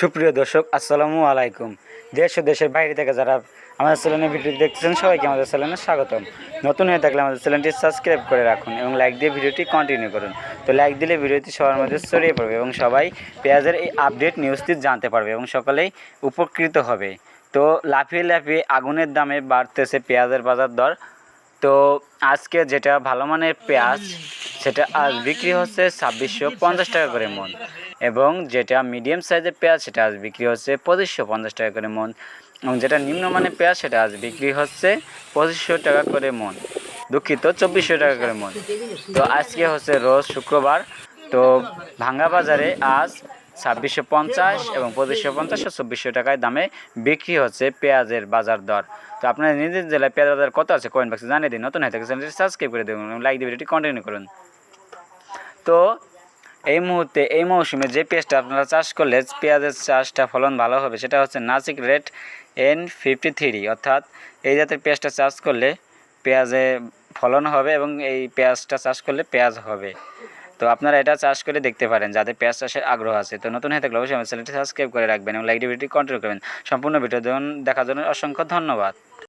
সুপ্রিয় দর্শক, আসসালামু আলাইকুম। দেশ ও দেশের বাইরে থেকে যারা আমাদের চ্যানেলের ভিডিও দেখতেছেন, সবাইকে আমাদের চ্যানেলে স্বাগতম। নতুন হয়ে থাকলে আমাদের চ্যানেলটি সাবস্ক্রাইব করে রাখুন এবং লাইক দিয়ে ভিডিওটি কন্টিনিউ করুন। তো লাইক দিলে ভিডিওটি সবার মধ্যে ছড়িয়ে পড়বে এবং সবাই পেঁয়াজের এই আপডেট নিউজটি জানতে পারবে এবং সকলেই উপকৃত হবে। তো লাফিয়ে লাফিয়ে আগুনের দামে বাড়তেছে পেঁয়াজের বাজার দর। তো আজকে যেটা ভালো মানের পেঁয়াজ, সেটা আজ বিক্রি হচ্ছে ছাব্বিশশো পঞ্চাশ টাকা করে মন। এবং যেটা মিডিয়াম সাইজের পেঁয়াজ, সেটা আজ বিক্রি হচ্ছে পঁচিশশো পঞ্চাশ টাকা করে মন। এবং যেটা নিম্নমানের পেঁয়াজ, সেটা আজ বিক্রি হচ্ছে পঁচিশশো টাকা করে মন। দুঃখিত, চব্বিশশো টাকা করে মন। তো আজকে হচ্ছে রোজ শুক্রবার। তো ভাঙ্গা বাজারে আজ ছাব্বিশশো পঞ্চাশ এবং পঁচিশশো পঞ্চাশ ও চব্বিশশো টাকায় দামে বিক্রি হচ্ছে পেঁয়াজের বাজার দর। তো আপনার নিজের জেলায় পেঁয়াজ বাজার কত আছে কমেন্ট বক্সে জানিয়ে দিন। নতুন হয়ে থাকে চ্যানেলটি সাবস্ক্রাইব করে দেবেন। লাইক দিয়ে ভিডিওটি কন্টিনিউ করুন। তো এই মুহূর্তে এই মৌসুমে যে পেঁয়াজটা আপনারা চাষ করলে পেঁয়াজের চাষটা ফলন ভালো হবে, সেটা হচ্ছে Nashik red N fifty three অর্থাৎ এই জাতের পেঁয়াজটা চাষ করলে পেঁয়াজে ফলন হবে এবং এই পেঁয়াজটা চাষ করলে পেঁয়াজ হবে। তো আপনারা এটা চাষ করে দেখতে পারেন যাদের পেঁয়াজ চাষের আগ্রহ আছে। তো নতুন হয়ে থাকলে অবশ্যই আমার চ্যানেলটি সাবস্ক্রাইব করে রাখবেন এবং লাইক ভিডিওটি কন্টিনিউ করবেন। সম্পূর্ণ ভিডিও দেখার জন্য অসংখ্য ধন্যবাদ।